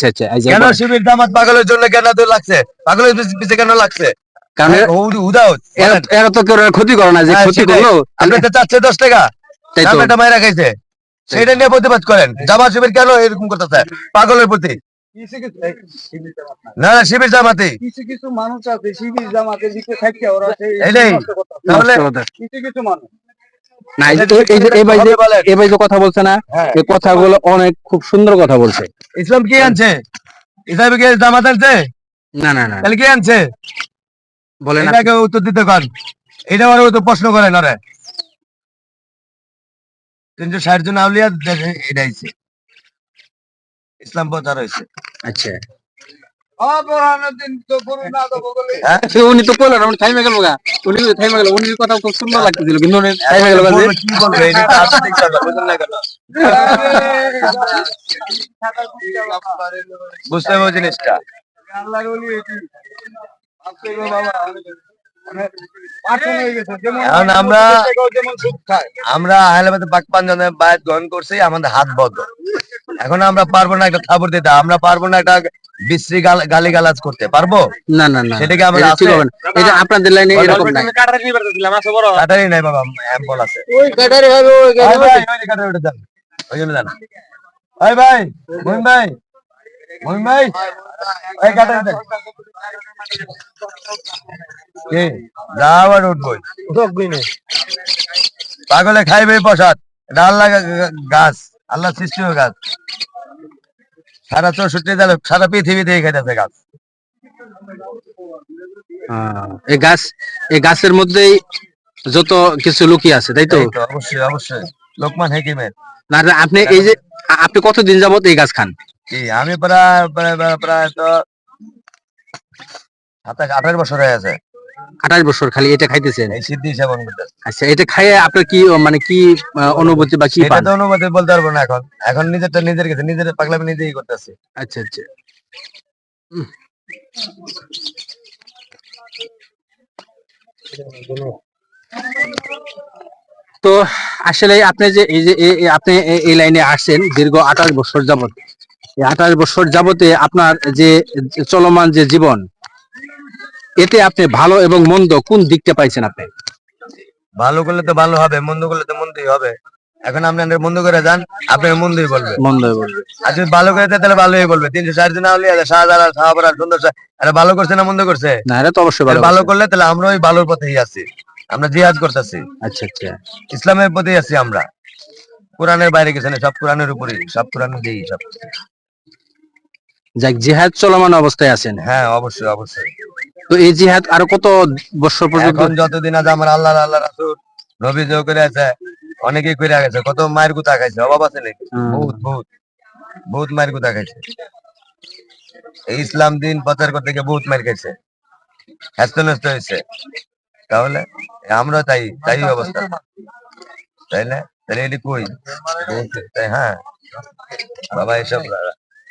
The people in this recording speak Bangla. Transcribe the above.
কেন শিবির জামাত পাগলের জন্য কেন তো লাগছে? পাগলের পিছ- কেন লাগছে? কারণ হ্যাঁ, উ- উদাউদ এরা এরা তো কেউ ক্ষতি করে না যে ক্ষতি করল আপনি তো চাচ্ছে দশ টাকা। তাই মায়েরা খাইছে। সেটা নিয়ে প্রতিবাদ করেন। জামাত শিবির কেন এরকম করতেছে? পাগলের প্রতি। কিছু কিছু শিবির জামাত না। না না শিবির জামাতি কিছু কিছু মানুষ আছে শিবির জামাতের দিকে থাকতে ওরা সেই- এটাই। নষ্ট করতেছে। তাহলে নষ্ট কথা। কিছু কিছু মানুষ। না এই যে- এই ভাই যে এই ভাই যে কথা বলছে না হ্যাঁ। এই কথাগুলো অনেক খুব সুন্দর কথা বলছে। ইসলাম কি আনছে? ইসলাম কি জামাত আনছে? না না না। তাহলে কি আনছে? বলেন আপনি। এটাকে উত্তর দিতে পার এটা ওরা তো প্রশ্ন করেন ওরা তিনশো ষাট জন আউলিয়া এটা ইসলাম প্রচার হয়েছে। আচ্ছা। উনি তো উনি থাইমে গেল গা। উনি থাইমে গেল উনি কথা খুব সুন্দর লাগতেছিল কিন্তু উনি থাইমে গেল কি বলবে? বুঝতে হবে জিনিসটা। আল্লাহর বাবা, এখন আমরা- আমরা আহলাবাদে পাক পাঞ্জাবে বায়াত গ্রহণ করছি আমাদের হাত বদ্ধ। এখন আমরা পারব না একটা খাবার দিতে আমরা পারব না একটা বিশ্রী গালি গালাজ করতে পারব? না না না সেটা কি আমাদের এটা ঠিক আছে? হবে না। এটা আপনাদের লাইনে এরকম নাই। কাটারি নাই বাবা অ্যাম্পল আছে। ওই কাটারে ভাবে ওই ভাই ভাই ওই কাটারি ওটা দেন ওই জন্য দেন ভাই ভাই ভাই। ভাই। ওই দেন কি? যাও আর উঠবই উঠবই নেই পাগলে খাইবে প্রসাদ। এটা আল্লাহ গা- গা- গাছ। আল্লাহ সৃষ্টি গাছ। সারা চৌষট্টি জালে সারা পৃথিবীতে খাইতেছে গাছ হ্যাঁ, এই গাছ এই গাছের মধ্যেই যত কিছু লুকিয়ে আছে তাই তো? অবশ্যই অবশ্যই। লোকমান হেকিমের। না আপনি এই যে আপনি কতদিন যাবত এই গাছ খান? কি আমি প্রায় প্রায় প্রায়- তো সাতাশ আঠাশ বছর হয়ে আছে আঠাশ বছর খালি এটা খাইতেছেন? সিদ্ধি সেবন করতেছে আচ্ছা এটা খাইয়ে আপনার কি মানে কি অনুভূতি বা কি এটা তো অনুমতি বলতে পারব না এখন। এখন নিজেরটা নিজের কাছে নিজের পাগলামি নিজেই করতেছি। আচ্ছা আচ্ছা। তো আসলে আপনি যে এই যে আপনি এই লাইনে আসছেন দীর্ঘ আঠাশ বছর যাবত আঠাশ বছর যাবতে আপনার যে চলমান যে জীবন এতে আপনি ভালো এবং মন্দ কোন দিকটা পাইছেন আপনি? ভালো করলে তো ভালো হবে মন্দ করলে তো মন্দই হবে। এখন আপনি আপনার মন্দ করে যান আপনার মন্দই বলবে। মন্দ বলবে। আর যদি ভালো করে দেয় তাহলে ভালোই বলবে। তিনশো ষাট জন আউলিয়া আছে শাহজালাল শাহবারা সুন্দর আরে ভালো করছে না মন্দ করছে? না এটা তো অবশ্যই ভালো ভালো করলে তাহলে আমরা ওই ভালোর পথেই আছি। আমরা জিহাদ করতেছি। আচ্ছা আচ্ছা। ইসলামের পথেই আছি আমরা। কোরআনের বাইরে গেছে না সব কোরআনের উপরেই সব কোরআনের দিয়েই সব। যাক জিহাদ চলমান অবস্থায় আছেন। হ্যাঁ অবশ্যই অবশ্যই। তো এই জিহাদ আরও কত বছর পর্যন্ত যতদিন আছে আমার আল্লাহ আল্লাহ রাসূল নবী যে করে আছে অনেকেই করে গেছে। কত মায়ের গুতা খাইছে অভাব আছে নাকি? বহুত বহুত বহুত মায়ের গুতা খাইছে। এই ইসলাম দিন প্রচার করতে গিয়ে বহুত মার খাইছে। হ্যাস্ত নষ্ট হয়েছে তাহলে আমরা তাই তাই অবস্থা। তাই না? তাহলে এটি কই? তাই হ্যাঁ। বাবা এসব